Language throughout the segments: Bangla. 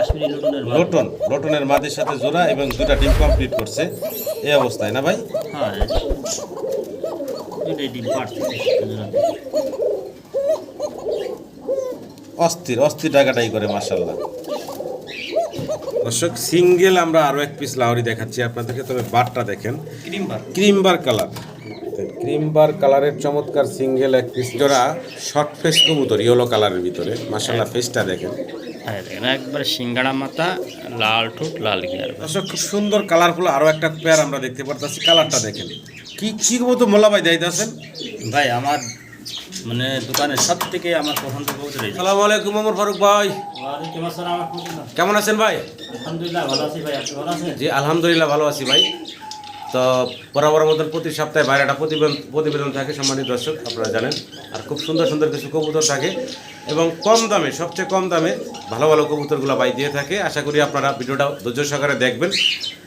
কাশ্মীরি লটনের। লোটন লোটনের মাদের সাথে জোড়া এবং দুটা ডিম কমপ্লিট করছে। এই অবস্থায় না ভাই? হ্যাঁ দুইটাই ডিম পারছে অস্থির অস্থির টাকাটাই করে মাসাল্লাহ দর্শক সিঙ্গেল আমরা আরও এক পিস লাউরি দেখাচ্ছি আপনাদেরকে তবে বারটা দেখেন। ক্রিম বার। ক্রিমবার কালার ক্রিমবার কালারের চমৎকার সিঙ্গেল এক পিস জোড়া শর্ট ফেস কবুতর ইয়েলো কালারের ভিতরে। মাসাল্লাহ ফেসটা দেখেন। দেখেন একবার সিঙ্গাড়া মাথা লাল ঠোঁট লাল গিয়ার। দর্শক খুব সুন্দর কালারফুল আরও একটা পেয়ার আমরা দেখতে পারতেছি কালারটা দেখেন। কি কি কবুতর মোল্লা ভাই যাইতেছেন ভাই আমার মানে দোকানের সব থেকে আমার পছন্দ কবুতর এই আলাইকুম ওমর ফারুক ভাই। কেমন আছেন ভাই? আলহামদুলিল্লাহ ভালো আছি ভাই আপনি ভালো আছেন? জি আলহামদুলিল্লাহ ভালো আছি ভাই। তো বরাবর মতন প্রতি সপ্তাহে বাইরে একটা প্রতিবেদন প্রতিবেদন থাকে, সম্মানিত দর্শক, আপনারা জানেন। আর খুব সুন্দর সুন্দর কিছু কবুতর থাকে এবং কম দামে, সবচেয়ে কম দামে ভালো ভালো কবুতরগুলো বাই দিয়ে থাকে। আশা করি আপনারা ভিডিওটা ধৈর্য সহকারে দেখবেন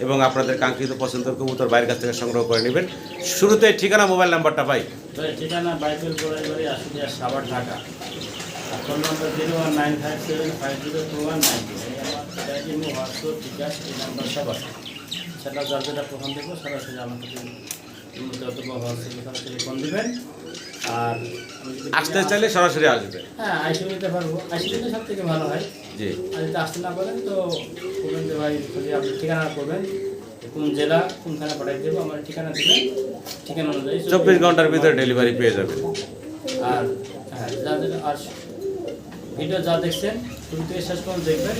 এবং আপনাদের কাঙ্ক্ষিত পছন্দের কবুতর বাইরের কাছ থেকে সংগ্রহ করে নেবেন। শুরুতে ঠিকানা, মোবাইল নাম্বারটা পাই ঠিকানা সেটা যার যেটা প্রথম দেবো সরাসরি সরাসরি ফোন দেবেন। আর আসতে চাইলে সরাসরি আসবে। হ্যাঁ আইসি নিতে পারব। আইসি নিতে সব থেকে ভালো হয়। জি। আর যদি আসতে না পারেন তো বলবেন যে ভাই আপনি ঠিকানা করবেন। কোন জেলা কোনখানে পাঠিয়ে দেবো আমার ঠিকানা দেবেন। ঠিকানা অনুযায়ী চব্বিশ ঘণ্টার ভিতরে ডেলিভারি পেয়ে যাবেন। আর হ্যাঁ যাদের আর ভিডিও যা দেখছেন শুরু থেকে শেষ পর্যন্ত দেখবেন।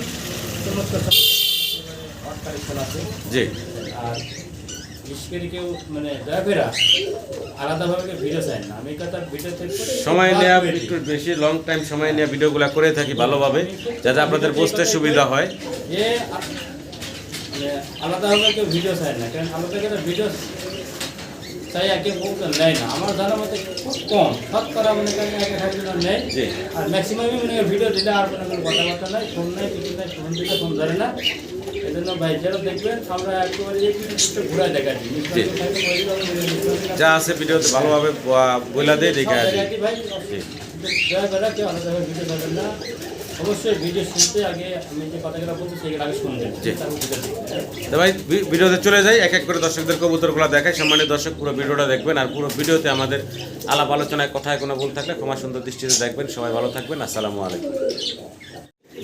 কালেকশন আছে। জি। আর মানে সময় নেওয়া একটু বেশি লং টাইম সময় নিয়ে ভিডিওগুলো করে থাকি ভালোভাবে যাতে আপনাদের বুঝতে সুবিধা হয়। মানে আলাদাভাবে কেউ ভিডিও চায় না। কারণ আলাদা করে ভিডিও চাই একে বলতে নেয় না। আমার জানার মধ্যে খুব কম। শতকরা মনে করেন এক একজন নেয় আর ম্যাক্সিমামই মনে ভিডিও দিলে আর কথাবার্তা নাই ফোন নাই কিছু নাই ফোন দিলে ফোন ধরে না। জন্য ভাই যারা দেখবেন আমরা একেবারে একটু দেখাচ্ছি। যা আছে ভিডিওতে ভালোভাবে বইলা দিয়ে দেখে আসি। ভাই দয়া করে কেউ আলাদাভাবে ভিডিও দেবেন না। অবশ্যই ভিডিও শুনতে আগে আমি যে কথাগুলো বলছি সেগুলো আগে শুনবেন। জি। তারপর ভিডিও দেখবেন। তো ভাই ভিডিওতে চলে যাই এক এক করে দর্শকদের কবুতরগুলো দেখাই। সম্মানিত দর্শক পুরো ভিডিওটা দেখবেন আর পুরো ভিডিওতে আমাদের আলাপ আলোচনায় কথায় কোনো ভুল থাকলে ক্ষমা সুন্দর দৃষ্টিতে দেখবেন। সবাই ভালো থাকবেন। আসসালামু আলাইকুম।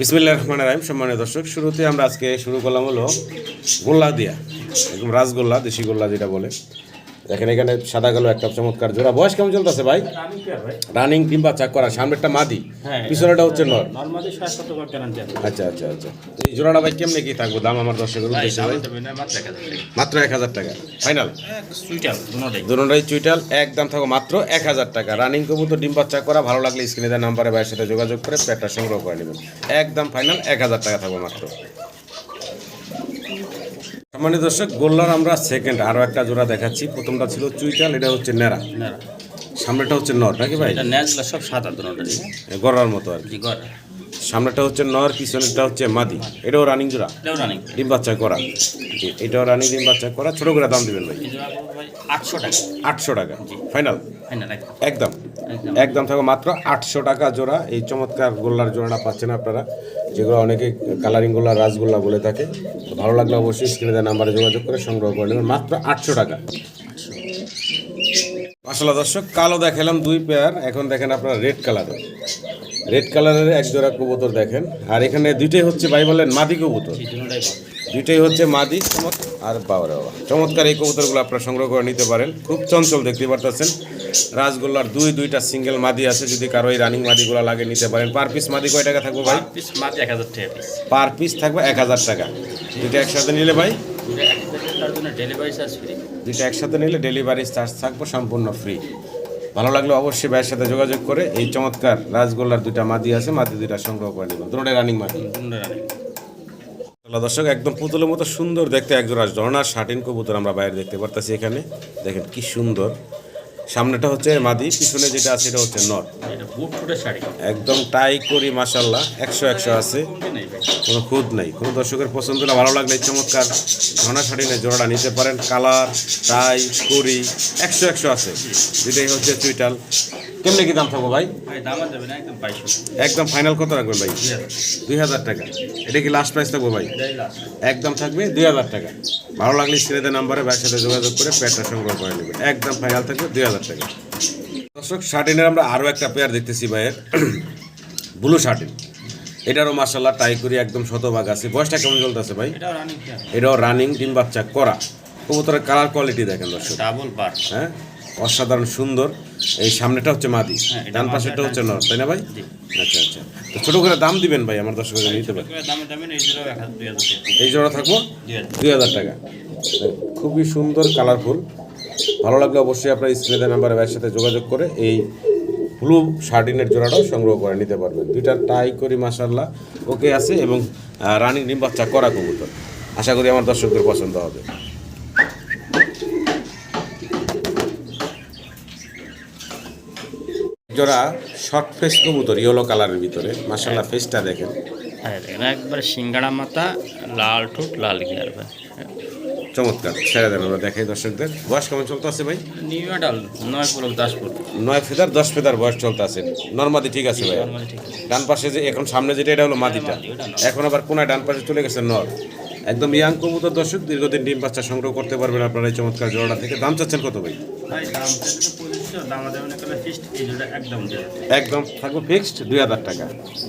বিসমিল্লাহ রহমান রাহিম সম্মানীয় দর্শক, শুরুতে আমরা আজকে শুরু করলাম হলো গোল্লা দিয়া, একদম রাসগোল্লা, দেশি গোল্লা যেটা বলে। দেখেন এখানে সাদা কালো একটা চমৎকার জোড়া। বয়স কেমন চলতেছে ভাই? রানিং কিংবা চাক করা। সামনেরটা মাদি হ্যাঁ। পিছনেটা হচ্ছে নর। আচ্ছা আচ্ছা আচ্ছা। এই জোড়াটা ভাই কেমনে কি থাকব? দাম আমার দর্শকের উদ্দেশ্যে দাম মাত্র এক হাজার টাকা। এক ফাইনাল দুটাই। চুইটাল একদম থাকো মাত্র এক হাজার টাকা। রানিং কবুতর ডিম বাচ্চা করা। ভালো লাগলে স্ক্রিনে দেওয়া নাম্বারে ভাইয়ের সাথে যোগাযোগ করে প্যাটটা সংগ্রহ করে নেবেন। একদম ফাইনাল এক হাজার টাকা থাকবে মাত্র। সম্মানিত দর্শক গোল্লার আমরা সেকেন্ড আরও একটা জোড়া দেখাচ্ছি। প্রথমটা ছিল চুইটাল এটা হচ্ছে নেড়া। সামনেটা হচ্ছে নর নাকি ভাই? সব সাদা দুটোটাই গড়ার মতো আর কি। সামনেটা হচ্ছে নর পিছনেরটা হচ্ছে মাদি। এটাও রানিং জোড়া? এটাও রানিং ডিম বাচ্চা করা। জি এটাও রানিং ডিম বাচ্চা করা। ছোটো করে দাম দেবেন ভাই। আটশো টাকা। আটশো টাকা। ফাইনাল একদম। একদম। একদম মাত্র আটশো টাকা জোড়া। এই চমৎকার গোল্লার জোড়াটা পাচ্ছেন আপনারা যেগুলো অনেকে কালারিং গোল্লা রাসগোল্লা বলে থাকে। ভালো লাগলে অবশ্যই স্ক্রিনে দেওয়া নাম্বারে যোগাযোগ করে সংগ্রহ করে নেবেন। মাত্র আটশো টাকা। আসলে দর্শক কালো দেখালাম দুই পেয়ার এখন দেখেন আপনারা রেড কালারের রেড কালারের এক জোড়া কবুতর দেখেন। আর এখানে দুইটাই হচ্ছে ভাই বলেন মাদি কবুতর। দুইটাই হচ্ছে মাদি। আর বাবারে বাবা। চমৎকার এই কবুতরগুলো আপনারা সংগ্রহ করে নিতে পারেন। খুব চঞ্চল দেখতে পারতেছেন। রাজগোল্লার দুই দুইটা সিঙ্গেল মাদি আছে। যদি কারও এই রানিং মাদিগুলো লাগে নিতে পারেন। পার পিস মাদি কয় টাকা থাকবে ভাই? পিস এক হাজার টাকা পার পিস থাকবে এক হাজার টাকা। দুইটা একসাথে নিলে ভাই? দুইটা একসাথে নিলে ডেলিভারি চার্জ থাকবে সম্পূর্ণ ফ্রি ভালো লাগলে অবশ্যই ভাইয়ের সাথে যোগাযোগ করে এই চমৎকার রাজগোল্লার দুইটা মাদি আছে মাদি দুইটা সংগ্রহ করে নেবেন। দুটোটাই রানিং মাদি। দুটো রানিং হ্যালো দর্শক একদম পুতুলের মতো সুন্দর দেখতে একজোড়া ঝর্ণার শাটিন কবুতর আমরা বাইরে দেখতে পারতেছি এখানে। দেখেন কি সুন্দর। সামনেটা হচ্ছে মাদি পিছনে যেটা আছে এটা হচ্ছে নর। একদম টাই করি মাসাল্লাহ একশো একশো আছে। কোনো খুদ নাই। কোনো দর্শকের পছন্দ না ভালো লাগলে চমৎকার ঘনা শাড়ি নেই জোড়াটা নিতে পারেন। কালার টাই করি একশো একশো আছে। যেটাই হচ্ছে চুইটাল। কেমনে কি দাম থাকব ভাই? একদম ফাইনাল কত রাখবেন ভাই? দুই হাজার টাকা। এটা কি লাস্ট প্রাইস থাকব ভাই? একদম থাকবে দুই হাজার টাকা। ভালো লাগলে স্ক্রিনের নাম্বারে ভাইয়ের সাথে যোগাযোগ করে পেয়ারটা সংগ্রহ করে নেবেন। একদম ফাইনাল থাকবে দুই হাজার টাকা। দর্শক শার্টিনের আমরা আরও একটা পেয়ার দেখতেছি ভাইয়ের। Blue satin. এটারও মার্শাল্লাহ টাই করি একদম শতভাগ আছে। বয়সটা কেমন চলতেছে ভাই? এটাও রানিং ডিম বাচ্চা করা। কবুতরের কালার কোয়ালিটি দেখেন দর্শক। ডাবল বার হ্যাঁ? অসাধারণ সুন্দর। এই সামনেটা হচ্ছে মাদি হ্যাঁ, ডান মাদি, পাশেরটা হচ্ছে নর তাই না ভাই? আচ্ছা আচ্ছা। তো ছোটো করে দাম দিবেন ভাই আমার নিতে পারে। দামে এই জোড়া থাকব? দুই হাজার দুই হাজার টাকা। খুবই সুন্দর কালারফুল। ভালো লাগলে অবশ্যই আপনার স্ক্রিনে নাম্বারে ভাইয়ের সাথে যোগাযোগ করে এই ব্লু শার্টিনের জোড়াটাও সংগ্রহ করে নিতে পারবেন। দুইটা টাই করি মাসাল্লাহ ওকে আছে এবং রানিং ডিম বাচ্চা করা কবুতর। আশা করি আমার দর্শকদের পছন্দ হবে। জোড়া শর্ট ফেস কবুতর ইয়েলো কালারের ভিতরে মাসাল্লাহ ফেসটা দেখেন। হ্যাঁ দেখেন একবার সিঙ্গাড়া মাথা লাল ঠোঁট লাল গিয়ার ভাই চমৎকার ছেড়ে দেন আমরা দেখাই দর্শকদের। বয়স কেমন চলতে আছে ভাই? নিউ মেডাল নয় পুরো দশ ফুট। নয় ফেদার দশ ফেদার বয়স চলতে আছে নর্মাদি ঠিক আছে। ভাই ডান পাশে যে এখন সামনে যেটা এটা হলো মাদিটা। এখন আবার কোনায় ডান পাশে চলে গেছে নর। একদম ইয়াং কবুতর দর্শক দীর্ঘদিন ডিম বাচ্চা সংগ্রহ করতে পারবেন আপনারা এই চমৎকার জোড়াটা থেকে। দাম চাচ্ছেন কত ভাই? একদম থাকবে ফিক্সড দুই হাজার টাকা।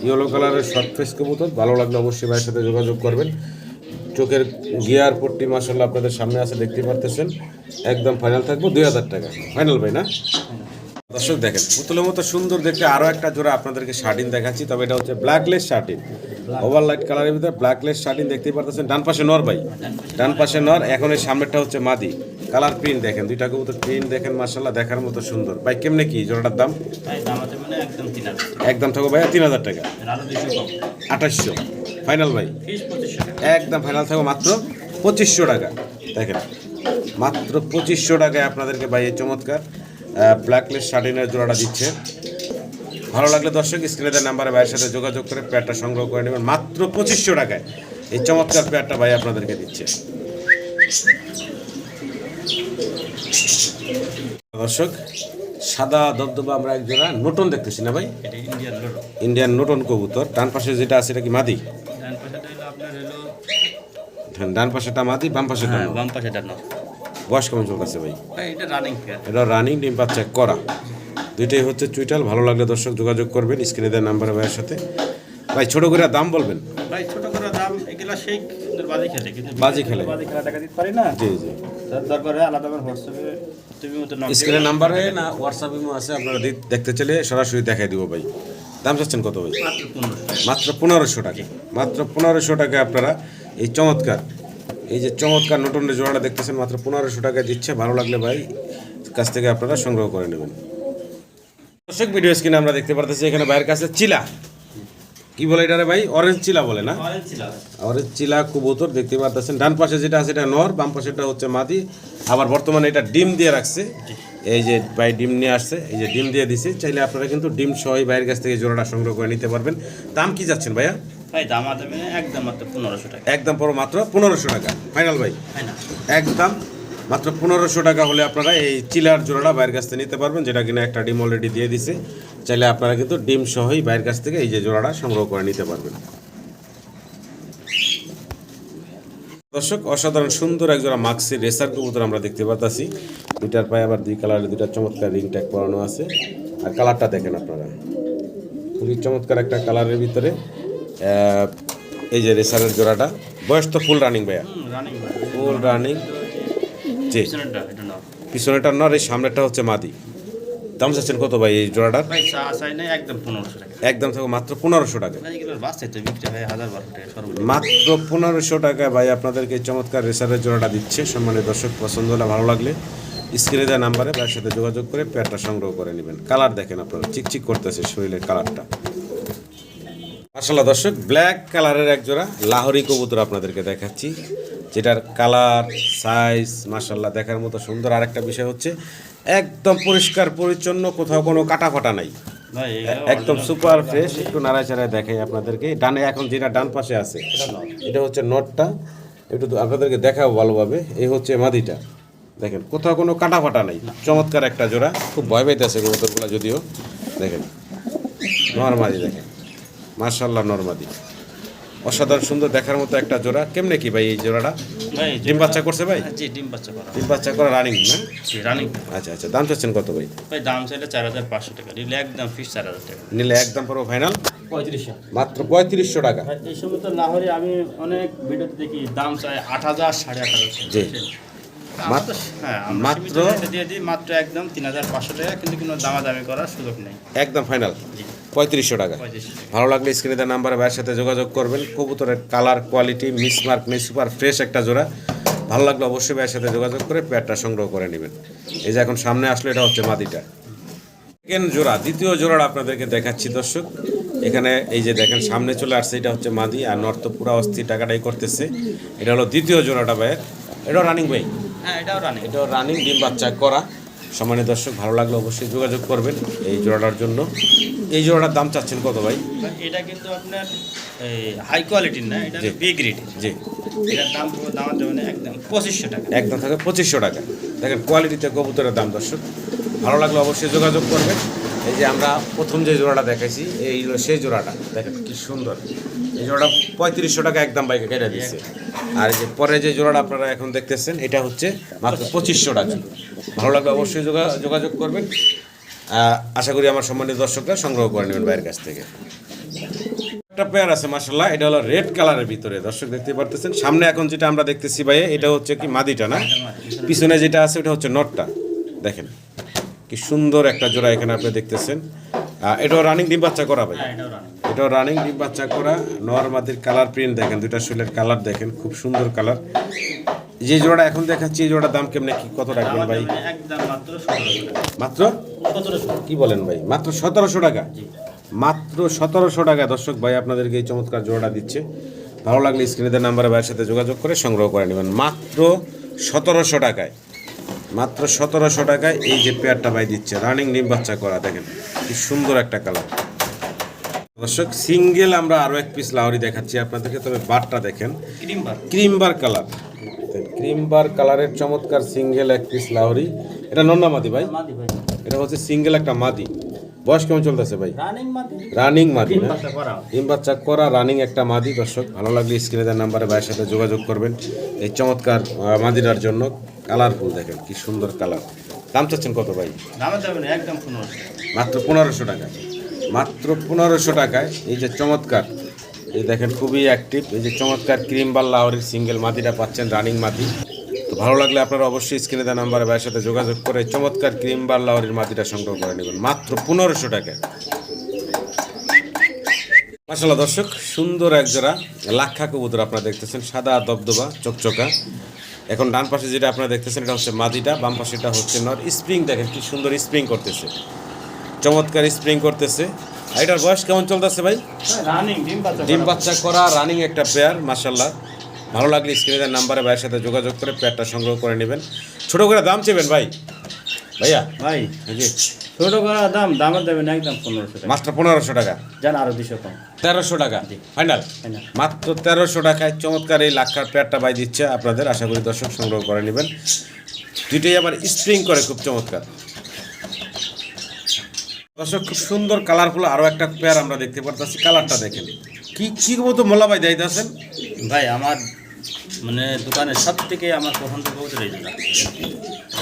ইয়েলো কালারের শর্ট ফেস কবুতর ভালো লাগলে অবশ্যই ভাইয়ের সাথে যোগাযোগ করবেন। চোখের গিয়ার পট্টি মাসাল্লাহ আপনাদের সামনে আছে দেখতে পারতেছেন। একদম ফাইনাল থাকব দুই হাজার টাকা। ফাইনাল ভাই না? দর্শক দেখেন পুতুলের মতো সুন্দর দেখতে আরও একটা জোড়া আপনাদেরকে শার্টিন দেখাচ্ছি তবে এটা হচ্ছে ব্ল্যাকলেস শার্টিন ওভার লাইট কালারের ভিতরে ব্ল্যাকলেস শার্টিন দেখতেই পারতেছেন। ডান পাশে নর ভাই। ডান পাশে নর এখন এই সামনেরটা হচ্ছে মাদি। কালার প্রিন্ট দেখেন দুইটা কবুতর প্রিন্ট দেখেন মাসাল্লাহ দেখার মতো সুন্দর। ভাই কেমনে কি? জোড়াটার দাম? ভাই দাম দেবে না একদম থাকো ভাইয়া তিন হাজার টাকা। আঠাশশো। ফাইনাল ভাই? একদম ফাইনাল থাকো মাত্র পঁচিশশো টাকা। দেখেন মাত্র পঁচিশশো টাকায় আপনাদেরকে ভাই এই চমৎকার ব্ল্যাকলেস শার্টিনের জোড়াটা দিচ্ছে। ভালো লাগলে দর্শক স্ক্রিনে দেওয়া নাম্বারে ভাইয়ের সাথে যোগাযোগ করে পেয়ারটা সংগ্রহ করে নেবেন। মাত্র পঁচিশশো টাকায়। এই চমৎকার পেয়ারটা ভাই আপনাদেরকে দিচ্ছে। দর্শক সাদা দবদবা আমরা এক জোড়া নোটন দেখতেছি না ভাই? ইন্ডিয়ান নোটন কবুতর। ডান পাশে যেটা আছে এটা কি মাদি? ডান পাশেটা মাদি বাম পাশেটা হ্যাঁ। বাম পাশেটা বয়স কেমন চলতেছে ভাই? ভাই এটা রানিং এটা রানিং ডিম পাচ্ছে করা দুইটাই হচ্ছে চুইটাল ভালো লাগলে দর্শক যোগাযোগ করবেন স্ক্রিনে দেওয়ার নাম্বারে ভাইয়ের সাথে। ভাই ছোট করে দাম বলবেন? ভাই ছোট করে দাম এগুলা সেই সুন্দর বাজি খেলে কিন্তু বাজি খেলে। বাজি খেলা টাকা দিতে পারি না? জি জি। দরকার হয় আলাদা আমার হোয়াটসঅ্যাপে তুমি মতো নাম স্ক্রিনের নাম্বারে না হোয়াটসঅ্যাপ আছে আপনারা দেখতে চাইলে সরাসরি দেখাই দিব ভাই। দাম চাচ্ছেন কত ভাই? মাত্র পনেরোশো টাকা। মাত্র পনেরোশো টাকায় আপনারা এই চমৎকার এই যে চমৎকার নটনের জোড়াটা দেখতেছেন মাত্র পনেরোশো টাকা দিচ্ছে। ভালো লাগলে ভাই কাছ থেকে আপনারা সংগ্রহ করে নেবেন। দর্শক ভিডিও স্ক্রিনে আমরা দেখতে পারতেছি এখানে ভাইয়ের কাছে চিলা। কি বলে এটারে ভাই? অরেঞ্জ চিলা বলে না? অরেঞ্জ চিলা। কবুতর দেখতে পারতেছেন। ডান পাশে যেটা আছে এটা নর বাম পাশেটা হচ্ছে মাদি। আবার বর্তমানে এটা ডিম দিয়ে রাখছে। এই যে ভাই ডিম নিয়ে আসছে এই যে ডিম দিয়ে দিছে। চাইলে আপনারা কিন্তু ডিম সহই ভাইয়ের কাছ থেকে জোড়াটা সংগ্রহ করে নিতে পারবেন। দাম কি যাচ্ছেন ভাইয়া? ভাই দাম দেবে একদম মাত্র পনেরোশো টাকা। একদম পড়ো মাত্র পনেরোশো টাকা। ফাইনাল ভাই? একদম মাত্র পনেরোশো টাকা হলে আপনারা এই চিলার জোড়াটা বাইরের কাছ থেকে নিতে পারবেন যেটা কিনা একটা ডিম অলরেডি দিয়ে দিছে। চাইলে আপনারা কিন্তু ডিম সহই বাইরের কাছ থেকে এই যে জোড়াটা সংগ্রহ করে নিতে পারবেন। দর্শক অসাধারণ সুন্দর একজোড়া মাক্সি রেসার কবুতর আমরা দেখতে পাচ্ছি দুইটার পায়ে আবার দুই কালারের দুইটা চমৎকার রিং ট্যাগ পরানো আছে। আর কালারটা দেখেন আপনারা। খুবই চমৎকার একটা কালারের ভিতরে এই যে রেসারের জোড়াটা। বয়স তো ফুল রানিং ভাইয়া। ফুল রানিং জি। পিছনেটা নর এই সামনেটা হচ্ছে মাদি। দাম চাচ্ছেন কত ভাই এই জোড়াটার? একদম থাকো মাত্র পনেরোশো টাকা। সর্বোচ্চ। মাত্র পনেরোশো টাকায় ভাই আপনাদেরকে চমৎকার রেসারের জোড়াটা দিচ্ছে। সম্মানের দর্শক পছন্দ হলে ভালো লাগলে স্ক্রিনে দেওয়া নাম্বারে ভাইয়ের সাথে যোগাযোগ করে পেয়ারটা সংগ্রহ করে নেবেন। কালার দেখেন আপনারা চিকচিক করতেছে শরীরের কালারটা। মার্শাল্লাহ দর্শক ব্ল্যাক কালারের এক জোড়া লাহোরি কবুতর আপনাদেরকে দেখাচ্ছি। যেটার কালার সাইজ মার্শাল্লাহ দেখার মতো সুন্দর আরেকটা বিষয় হচ্ছে একদম পরিষ্কার পরিচ্ছন্ন কোথাও কোনো কাটা ফাটা নাই একদম সুপার ফ্রেশ একটু নাড়াচাড়ায় দেখাই আপনাদেরকে। ডানে এখন যেটা ডান পাশে আছে এটা হচ্ছে নটটা। একটু আপনাদেরকে দেখাবো ভালোভাবে। এই হচ্ছে মাদিটা। দেখেন কোথাও কোনো কাটা ফাটা নাই চমৎকার একটা জোড়া। খুব ভয় পাইতেছে কবুতরগুলো যদিও। দেখেন নর্মাদি দেখেন। মার্শাল্লাহ নর্মাদি। অসাধারণ সুন্দর দেখার মতো একটা জোড়া। কেমনে কি ভাই এই জোড়াটা? ভাই ডিম বাচ্চা করছে ভাই? জি ডিম বাচ্চা করা। ডিম বাচ্চা করা রানিং না? জি রানিং আচ্ছা আচ্ছা দাম চাচ্ছেন কত ভাই? ভাই দাম চাইলে চার হাজার পাঁচশো টাকা নিলে একদম ফিস চার হাজার টাকা। নিলে একদম পুরো ফাইনাল পঁয়ত্রিশশো। মাত্র পঁয়ত্রিশশো টাকা। এই সময় তো না হলে আমি অনেক ভিডিওতে দেখি দাম চাই আট হাজার সাড়ে আট হাজার। জি। মাত্র- হ্যাঁ মাত্র- দিয়ে দিই মাত্র একদম তিন হাজার পাঁচশো টাকা কিন্তু কোনো দামাদামি করার সুযোগ নেই। একদম ফাইনাল। পঁয়ত্রিশশো টাকা। ভালো লাগলে স্ক্রিনে দেওয়া নাম্বারে ভাইয়ের সাথে যোগাযোগ করবেন। কবুতরের কালার কোয়ালিটি মিসমার্ক নেই সুপার ফ্রেশ একটা জোড়া। ভালো লাগলে অবশ্যই ভাইয়ের সাথে যোগাযোগ করে পেয়ারটা সংগ্রহ করে নেবেন। এই যে এখন সামনে আসলে এটা হচ্ছে মাদিটা। সেকেন্ড জোড়া দ্বিতীয় জোড়াটা আপনাদেরকে দেখাচ্ছি দর্শক। এখানে এই যে দেখেন সামনে চলে আসছে এটা হচ্ছে মাদি। আর নর্থ পুরা অস্থির টাকাটাই করতেছে। এটা হলো দ্বিতীয় জোড়াটা ভাইয়ের। এটাও রানিং ভাই হ্যাঁ এটাও রানিং এটাও রানিং ডিম বাচ্চা করা। সম্মানিত দর্শক ভালো লাগলে অবশ্যই যোগাযোগ করবেন এই জোড়াটার জন্য। এই জোড়াটার দাম চাচ্ছেন কত ভাই? এটা কিন্তু আপনার হাই কোয়ালিটির না এটা বি গ্রেড জি। এটার দাম দাম দেবেন একদম পঁচিশশো টাকা। একদম থাকে পঁচিশশো টাকা। দেখেন কোয়ালিটিতে কবুতরের দাম দর্শক। ভালো লাগলে অবশ্যই যোগাযোগ করবেন। এই যে আমরা প্রথম যে জোড়াটা দেখাইছি, এই হলো সেই জোড়াটা। দেখেন কি সুন্দর। এই জোড়াটা পঁয়ত্রিশশো টাকা একদম বাইকে কেটে দিচ্ছে আর যে পরে যে জোড়াটা আপনারা এখন দেখতেছেন, এটা হচ্ছে মাত্র পঁচিশশো টাকা। ভালো লাগবে অবশ্যই যোগা- যোগাযোগ করবেন। আশা করি আমার সম্মানিত দর্শকরা সংগ্রহ করে নেবেন বাইরের কাছ থেকে। একটা পেয়ার আছে মাসাল্লাহ এটা হলো রেড কালারের ভিতরে। দর্শক দেখতে পারতেছেন। সামনে এখন যেটা আমরা দেখতেছি ভাই এটা হচ্ছে কি মাদিটা না? পিছনে যেটা আছে, ওটা হচ্ছে নটটা। দেখেন। কি সুন্দর একটা জোড়া এখানে আপনি দেখতেছেন। এটাও রানিং ডিম বাচ্চা করা ভাই। হ্যাঁ এটাও রানিং ডিম। বাচ্চা করা। নর মাদির কালার প্রিন্ট দেখেন দুইটা শুলের কালার দেখেন খুব সুন্দর কালার যে জোড়া এখন দেখাচ্ছি এই জোড়ার দাম কেমনে কি কত রাখবেন ভাই? মাত্র কি বলেন ভাই? মাত্র সতেরোশো টাকা? মাত্র সতেরোশো টাকা। দর্শক ভাই আপনাদেরকে এই চমৎকার জোড়াটা দিচ্ছে। ভালো লাগলে স্ক্রিনের নাম্বারে ভাইয়ের সাথে যোগাযোগ করে সংগ্রহ করে নেবেন। মাত্র সতেরোশো টাকায়। মাত্র সতেরোশো টাকায় এই যে পেয়ারটা ভাই দিচ্ছে রানিং ডিম বাচ্চা করা দেখেন কি সুন্দর একটা কালার দর্শক সিঙ্গেল আমরা আরও এক পিস লাউরি দেখাচ্ছি আপনাদেরকে তবে বারটা দেখেন। ক্রিম বার ক্রিমবার কালার ক্রিমবার কালারের চমৎকার সিঙ্গেল এক পিস লাউরি। এটা নন্না মাদি ভাই। এটা হচ্ছে সিঙ্গেল একটা মাদি। বয়স কেমন চলতেছে ভাই? রানিং মাদি। ডিম বাচ্চা করা। রানিং একটা মাদি। দর্শক ভালো লাগলে স্ক্রিনে দেওয়ার নাম্বারে ভাইয়ের সাথে যোগাযোগ করবেন। এই চমৎকার মাদিটার জন্য। কালারফুল দেখেন কি সুন্দর কালার। দাম চাচ্ছেন কত ভাই? একদম মাত্র পনেরোশো টাকা। মাত্র পনেরোশো টাকায় এই যে চমৎকার এই দেখেন খুবই অ্যাক্টিভ এই যে চমৎকার ক্রিম বা লাহোরের সিঙ্গেল মাদিটা পাচ্ছেন রানিং মাদি। তো ভালো লাগলে আপনারা অবশ্যই স্ক্রিনে দেওয়া নাম্বারে ভাইয়ের সাথে যোগাযোগ করে চমৎকার ক্রিম বার লাহোরের মাদিটা সংগ্রহ করে নেবেন। মাত্র পনেরোশো টাকায়। মাসাল্লাহ দর্শক সুন্দর এক জোড়া লাক্ষা কবুতর আপনারা দেখতেছেন সাদা দবদবা চকচকা। এখন ডান পাশে যেটা আপনারা দেখতেছেন এটা হচ্ছে মাদিটা বাম পাশে এটা হচ্ছে নর। স্প্রিং দেখেন কি সুন্দর স্প্রিং করতেছে। চমৎকার স্প্রিং করতেছে। আর এটার বয়স কেমন চলতেছে ভাই? রানিং ডিম বাচ্চা ডিম করা। বাচ্চা করা রানিং একটা পেয়ার মাসাল্লাহ ভালো লাগলে স্ক্রিনের নাম্বারে ভাইয়ের সাথে যোগাযোগ করে পেয়ারটা সংগ্রহ করে নেবেন। ছোট করে দাম চেবেন ভাই? ভাইয়া? ভাই। জি ছোট করা দাম দামে দেবেন একদম পনেরোশো টাকা। মাত্র পনেরোশো টাকা? জান আরও দুশো কম। তেরোশো টাকা? ফাইনাল? মাত্র তেরোশো টাকায় চমৎকার এই লাক্ষার পেয়ারটা বাই দিচ্ছে আপনাদের। আশা করি দর্শক সংগ্রহ করে নেবেন। দুইটাই আবার স্প্রিং করে খুব চমৎকার। দর্শক খুব সুন্দর কালারফুল আরও একটা পেয়ার আমরা দেখতে পারতেছি। কালারটা দেখেন। কি কি মতো মোলা ভাই দিতেছেন ভাই আমার মানে দোকানের সব থেকে আমার পছন্দ কবুতর এই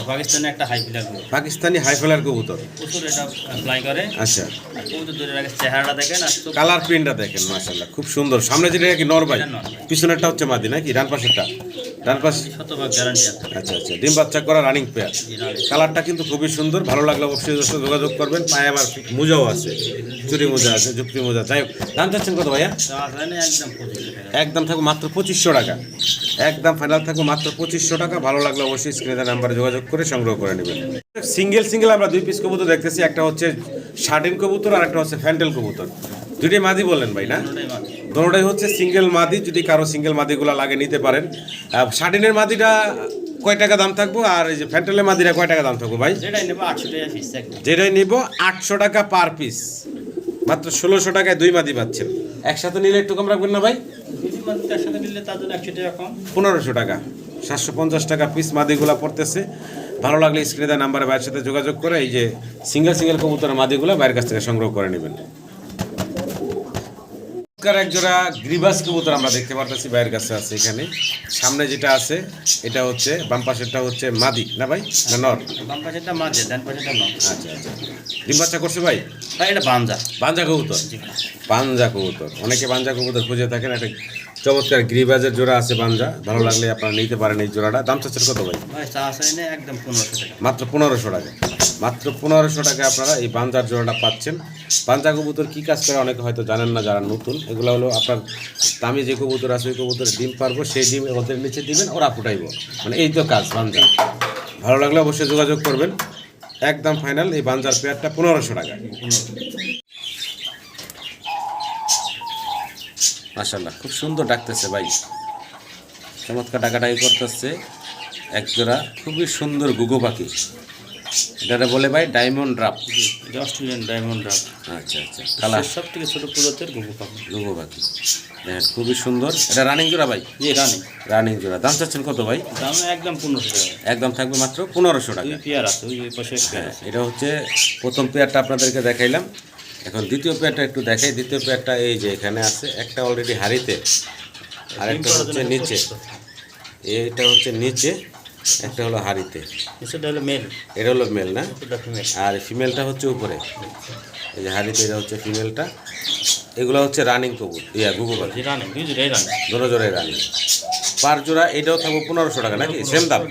পাকিস্তানে একটা হাই ফিলার কবুতর। পাকিস্তানি হাইফেলার কবুতর। প্রচুর এটা ফ্লাই করে। আচ্ছা। আর কবুতর দূরের আগে চেহারাটা দেখেন আর কালার প্রিন্টটা দেখেন মাশাল্লাহ খুব সুন্দর। সামনে যেটা কি নর ভাই এটা পিছনেরটা হচ্ছে মাদি নাকি? ডান পাশেরটা? ডান পাশ শতভাগ গ্যারান্টি আছে। আচ্ছা আচ্ছা ডিম বাচ্চা করা রানিং পেয়ার কালারটা কিন্তু খুবই সুন্দর ভালো লাগলে অবশ্যই যোগাযোগ করবেন। পায়ে আমার মোজাও আছে চুরি মোজা আছে যুক্তি মোজা। যাই হোক দাম চাচ্ছেন কত ভাইয়া? একদম থাকবে মাত্র পঁচিশশো টাকা। একদম ফাইনাল থাকবে মাত্র পঁচিশশো টাকা। ভালো লাগলে অবশ্যই স্ক্রিনে নাম্বারে যোগাযোগ করে সংগ্রহ করে নেবেন। সিঙ্গেল সিঙ্গেল আমরা দুই পিস কবুতর দেখতেছি। একটা হচ্ছে শার্টিন কবুতর আর একটা হচ্ছে ফ্যান্টেল কবুতর। দুইটাই মাদি বললেন ভাই না? দোনোটাই হচ্ছে সিঙ্গেল মাদি। যদি কারও সিঙ্গেল মাদিগুলো লাগে নিতে পারেন। শার্টিনের মাদিটা কয় টাকা দাম থাকব? আর এই যে ফ্যান্টেলের মাদিটা কয় টাকা দাম থাকব ভাই? যেটাই নেব আটশো টাকা পার পিস মাত্র ষোলোশো টাকায় দুই মাদি পাচ্ছেন। একসাথে নিলে একটু কম রাখবেন না ভাই? পনেরোশো টাকা। সাতশো পঞ্চাশ টাকা পিস মাদিগুলা পড়তেছে। ভালো লাগলে স্ক্রিনে দেওয়া নাম্বারে ভাইয়ের সাথে যোগাযোগ করে এই যে সিঙ্গেল সিঙ্গেল কবুতরের মাদিগুলো বাইরের কাছ থেকে সংগ্রহ করে নেবেন। চমৎকার এক জোড়া গ্রিবাস কবুতর আমরা দেখতে পারতেছি বাইরের কাছে আছে এখানে। সামনে যেটা আছে এটা হচ্ছে বাম পাশেরটা হচ্ছে মাদি না ভাই? না নর? বাম পাশেরটা মাঝে ডান পাশেরটা নয় আচ্ছা আচ্ছা। ডিম বাচ্চা করছে ভাই? ভাই এটা বাঞ্জা। বাঞ্জা কবুতর? পাঞ্জা কবুতর। অনেকে বাঞ্জা কবুতর খুঁজে থাকেন একটা চমৎকার গ্রিবাজের জোড়া আছে বাঞ্জা ভালো লাগলে আপনারা নিতে পারেন এই জোড়াটা। দাম চাচ্ছেন কত ভাই? একদম মাত্র পনেরোশো টাকা। মাত্র পনেরোশো টাকা আপনারা এই বাঞ্জার জোড়াটা পাচ্ছেন। বাঞ্জা কবুতর কী কাজ করে অনেকে হয়তো জানেন না যারা নতুন। এগুলো হলো আপনার দামি যে কবুতর আছে ওই কবুতরের ডিম পারব সেই ডিম ওদের নিচে দিবেন ওরা ফুটাইব। মানে এই তো কাজ বাঞ্জা ভালো লাগলে অবশ্যই যোগাযোগ করবেন। একদম ফাইনাল এই বাঞ্জার পেয়ারটা পনেরোশো টাকা। মাশাল্লাহ খুব সুন্দর ডাকতেছে ভাই। চমৎকার ডাকাডাকি করতেছে এক জোড়া খুবই সুন্দর গুগো পাখি। এটারে বলে ভাই ডায়মন্ড ড্রাপ এটা অস্ট্রেলিয়ান ডায়মন্ড রাফ আচ্ছা আচ্ছা কালার। সব থেকে ছোট প্রজাতির ঘুঘু পাখি। গুগো পাখি। দেখেন খুবই সুন্দর। এটা রানিং জোড়া ভাই? জি রানিং রানিং জোড়া। দাম চাচ্ছেন কত ভাই? দাম একদম পনেরোশো টাকা। একদম থাকবে মাত্র পনেরোশো টাকা। পেয়ার আছে ওই ওই পাশে হ্যাঁ এটা হচ্ছে প্রথম পেয়ারটা আপনাদেরকে দেখাইলাম। এখন দ্বিতীয় পেয়ারটা একটু দেখাই। দ্বিতীয় পেয়ারটা এই যে এখানে আছে একটা অলরেডি হাড়িতে আর একটা হচ্ছে নিচে। এইটা হচ্ছে নিচে একটা হলো হাড়িতে। হলো মেল এটা হলো মেল না? আর ফিমেলটা হচ্ছে উপরে। এই যে হাড়িতে এটা হচ্ছে ফিমেলটা এগুলো হচ্ছে রানিং কবুর ইয়া গুগু পাখি জোরে জোরে রানিং। পার জোড়া এটাও থাকবে পনেরোশো টাকা নাকি? সেম দাম?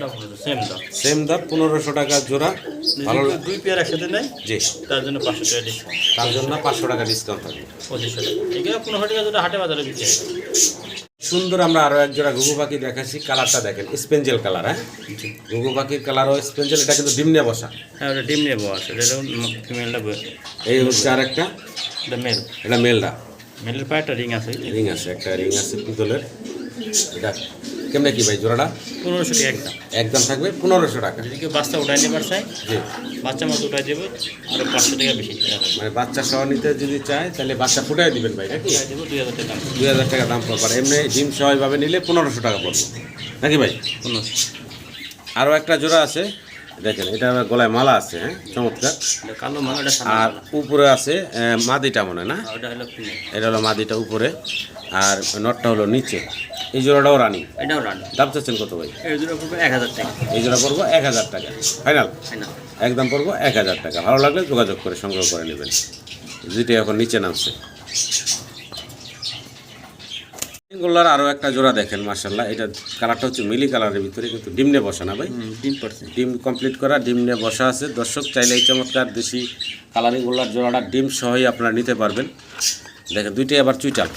সেম দাম পনেরোশো টাকা জোড়া। ভালো দুই পেয়ার একসাথে নেয় জি। তার জন্য পাঁচশো টাকা ডিসকাউন্ট তার জন্য পাঁচশো টাকা ডিসকাউন্ট থাকবে। পঁচিশশো টাকা। এগুলো পনেরো টাকা জোড়া হাটে বাজারে বিক্রি সুন্দর আমরা আরও এক জোড়া ঘুঘু পাখি দেখাচ্ছি কালারটা দেখেন স্পেঞ্জেল কালার হ্যাঁ? ঘুঘু পাখির কালার কালারও স্পেঞ্জেল এটা কিন্তু ডিম নিয়ে বসা। হ্যাঁ ওটা ডিম নিয়ে বসা এটা ফিমেলটা এই হচ্ছে আর একটা এটা মেল এটা মেলটা মেলের পায়ে একটা রিং আছে। রিং আছে একটা রিং আছে পিতলের। এটা কেমনে কি ভাই জোড়াটা? পনেরোশো টাকা একদম একদম থাকবে পনেরোশো টাকা। যদি কেউ বাচ্চা উঠাই নেবার চাই জি। বাচ্চা মতো উঠাই দেবো আর পাঁচশো টাকা বেশি মানে বাচ্চা সহ নিতে যদি চায় তাহলে বাচ্চা ফুটাই দিবেন ভাই নাকি? দুই হাজার টাকা দাম। দুই হাজার টাকা দাম পড়বে আর এমনি ডিম সহ এভাবে নিলে পনেরোশো টাকা পড়বে। নাকি ভাই? পনেরোশো। আরও একটা জোড়া আছে দেখেন এটা গলায় মালা আছে হ্যাঁ চমৎকার। কালো মানে আর উপরে আছে মাদিটা মনে না? এটা হলো মাদিটা উপরে আর নটটা হলো নিচে। এই জোড়াটাও রানি। এটাও রানি। দাম চাচ্ছেন কত ভাই? এর জন্য পড়বে এক হাজার টাকা। এই জোড়া পড়ব এক হাজার টাকা। ফাইনাল? তাই না একদম পড়ব এক হাজার টাকা। ভালো লাগলে যোগাযোগ করে সংগ্রহ করে নেবেন। যেটি এখন নিচে নামছে। গোল্লার আরও একটা জোড়া দেখেন মার্শাল্লাহ এটা কালারটা হচ্ছে মিলি কালারের ভিতরে কিন্তু ডিমনে বসা না ভাই? ডিম পার্সেন্ট ডিম কমপ্লিট করা ডিম নিয়ে বসা আছে। দর্শক চাইলে এই চমৎকার দেশি কালারিং গোল্লার জোড়াটা ডিম সহই আপনারা নিতে পারবেন। দেখেন দুইটাই আবার চুইটাল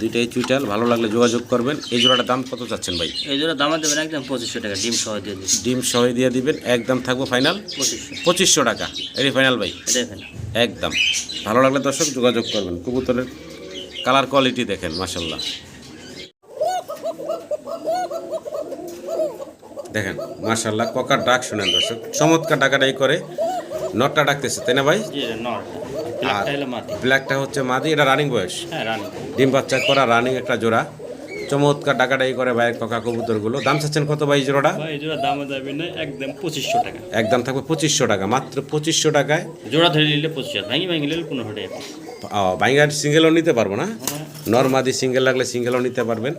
দুইটাই চুইটাল ভালো লাগলে যোগাযোগ করবেন। এই জোড়াটার দাম কত চাচ্ছেন ভাই? এই জন্য দামা দেবেন একদম পঁচিশশো টাকা ডিম সহ দিয়ে ডিম সহই দিয়ে দিবেন একদম থাকব ফাইনাল? পঁচিশশো। টাকা। এটি ফাইনাল ভাই? একদম। ভালো লাগলে দর্শক যোগাযোগ করবেন। কবুতরের কালার কোয়ালিটি দেখেন মাসাল্লাহ দেখেন মাসাল্লাহ ককার ডাক শুনেন দর্শক। চমৎকার ডাকাডাই করে নটটা ডাকতেছে তাই না ভাই? জি নর ব্ল্যাকটা হচ্ছে মাদি এটা রানিং বয়স। হ্যাঁ ডিম বাচ্চা করা রানিং একটা জোড়া। চমৎকার ডাকাডাই করে ভাইয়ের ককা কবুতরগুলো। দাম চাচ্ছেন কত ভাই জোড়াটা? জোড়া দামে যাবে না একদম পঁচিশশো টাকা। একদম থাকবে পঁচিশশো টাকা মাত্র পঁচিশশো টাকায়। জোড়া ধরে নিলে পঁচিশ ভাঙি ভাঙি নিলে পনেরো টাকা। সিঙ্গেলও নিতে পারব না? নর্মাদি সিঙ্গেল লাগলে সিঙ্গেলও নিতে পারবেন।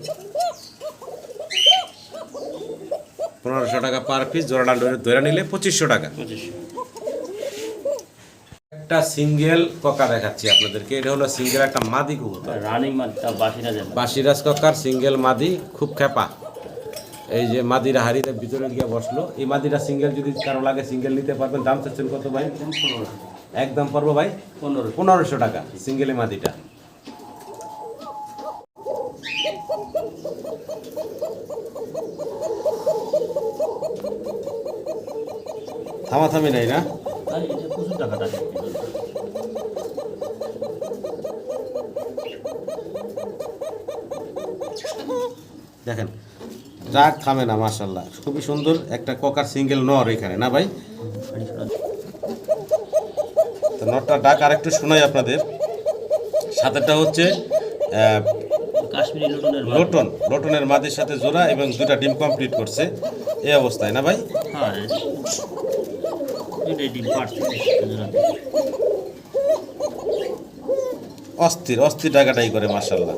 পনেরোশো টাকা পার পিস জোড়াটা ধরে নিলে পঁচিশশো টাকা। পঁচিশশো। একটা সিঙ্গেল ককা দেখাচ্ছি আপনাদেরকে। এটা হলো সিঙ্গেল একটা মাদি কবুতর। রানিং বাসিরাজ ককার সিঙ্গেল মাদি খুব খেপা এই যে মাদিরা হাড়িতে ভিতরে গিয়ে বসল। এই মাদিরা সিঙ্গেল যদি কারও লাগে সিঙ্গেল নিতে পারবেন দাম চাচ্ছেন কত ভাই? একদম পারব ভাই? পনেরো পনেরোশো টাকা সিঙ্গেলে মাদিটা। থামাথামি নাই না তাই এটা প্রচুর টাকা টাকা দেখেন রাগ থামে না মাশাল্লাহ খুবই সুন্দর একটা ককার সিঙ্গেল নর এখানে না ভাই? তো নটটা ডাক আর একটু শোনাই আপনাদের। সাথেটা হচ্ছে লোটন লোটনের মাদের সাথে জোড়া এবং দুটা ডিম কমপ্লিট করছে। এই অবস্থায় না ভাই? হ্যাঁ অস্থির অস্থির টাকাটাই করে মার্শাল্লাহ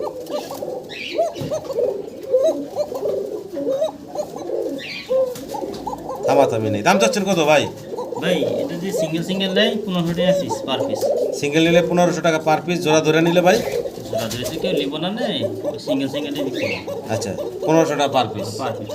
থামাথামি নেই। দাম চাচ্ছেন কত ভাই? ভাই এটা যে সিঙ্গেল সিঙ্গেল নেই পনেরোশো টাকা পিস পার পিস সিঙ্গেল নিলে পনেরোশো টাকা পার পিস জোড়া ধরে নিলে ভাই? জোড়া কেউ নিব না নেই সিঙ্গেল আচ্ছা পনেরোশো টাকা পার পিস পার পিস